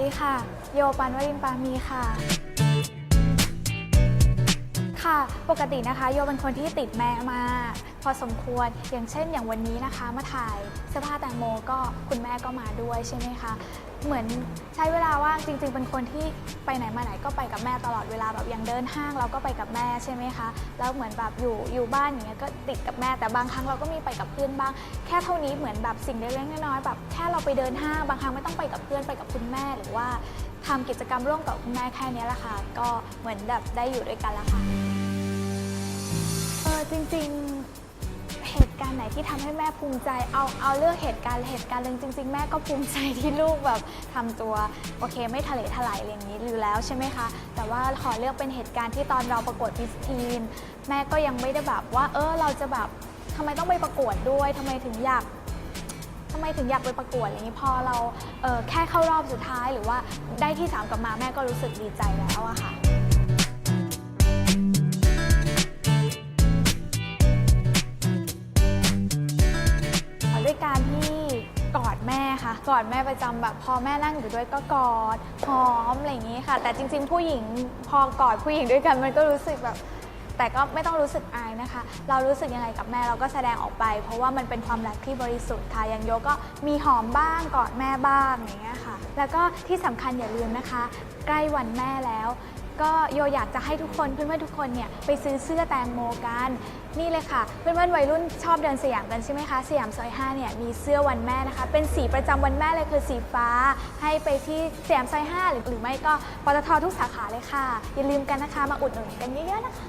ดีค่ะ โยปันวรินทร์ปามีค่ะ ปกตินะคะโยเป็นคนที่ติดแม่มากพอสมควรอย่างเช่นอย่างวันนี้นะคะ มาถ่ายเสื้อผ้าแตงโมก็คุณแม่ก็มาด้วยใช่ไหมคะเหมือนใช้เวลาว่างจริง ๆ เป็นคนที่ไปไหนมาไหนก็ไปกับแม่ตลอดเวลาแบบอย่างเดินห้างเราก็ไปกับแม่ใช่ไหมคะแล้วเหมือนแบบอยู่อยู่บ้านอย่างเงี้ยก็ติดกับแม่แต่บางครั้งเราก็มีไปกับเพื่อนบ้าง แค่เท่านี้เหมือนแบบสิ่งเล็กๆน้อยๆแบบแค่เราไปเดินห้างบางครั้งไม่ต้องไปกับเพื่อนไปกับคุณแม่หรือว่าทำกิจกรรมร่วมกับคุณแม่แค่นี้แหละค่ะก็เหมือนแบบได้อยู่ด้วยกันล้วค่ะ จริงๆ เหตุการณ์ไหนที่ทำให้แม่ภูมิใจ เอาเอาเรื่องเหตุการณ์เหตุการณ์หนึ่งจริง ๆ แม่ก็ภูมิใจที่ลูกแบบทำตัวโอเคไม่ทะเลทลายอะไรอย่างนี้อยู่แล้วใช่ไหมคะ แต่ว่าขอเลือกเป็นเหตุการณ์ที่ตอนเราประกวดมิสทีนแม่ก็ยังไม่ได้แบบว่า เออเราจะแบบทำไมต้องไปประกวดด้วยทำไมถึงอยาก ทำไมถึงอยากไปประกวดอย่างนี้พอเราเออแค่เข้ารอบสุดท้ายหรือว่าได้ที่สามกลับมาแม่ก็รู้สึกดีใจแล้วอะค่ะ ค่ะกอดแม่ประจำแบบพอแม่นั่งอยู่ด้วยก็กอดหอมอะไรอย่างนี้ค่ะ แต่จริง ๆ ผู้หญิงพอกอดผู้หญิงด้วยกันมันก็รู้สึกแบบ แต่ก็ไม่ต้องรู้สึกอายนะคะ เรารู้สึกยังไงกับแม่เราก็แสดงออกไป เพราะว่ามันเป็นความรักที่บริสุทธิ์ค่ะอย่างโยก็มีหอมบ้างกอดแม่บ้างอย่างเงี้ยค่ะ แล้วก็ที่สำคัญอย่าลืมนะคะ ใกล้วันแม่แล้ว ก็โยอยากจะให้ทุกคนเพื่อนๆทุกคนเนี่ยไปซื้อเสื้อแตงโมกัน นี่เลยค่ะ เพื่อนๆวัยรุ่นชอบเดินสยามกันใช่ไหมคะสยามซอย5เนี่ยมีเสื้อวันแม่นะคะ เป็นสีประจำวันแม่เลยคือสีฟ้า ให้ไปที่สยามซอย5หรือหรือไม่ก็ปตททุกสาขาเลยค่ะ อย่าลืมกันนะคะมาอุดหนุนกันเยอะๆนะคะ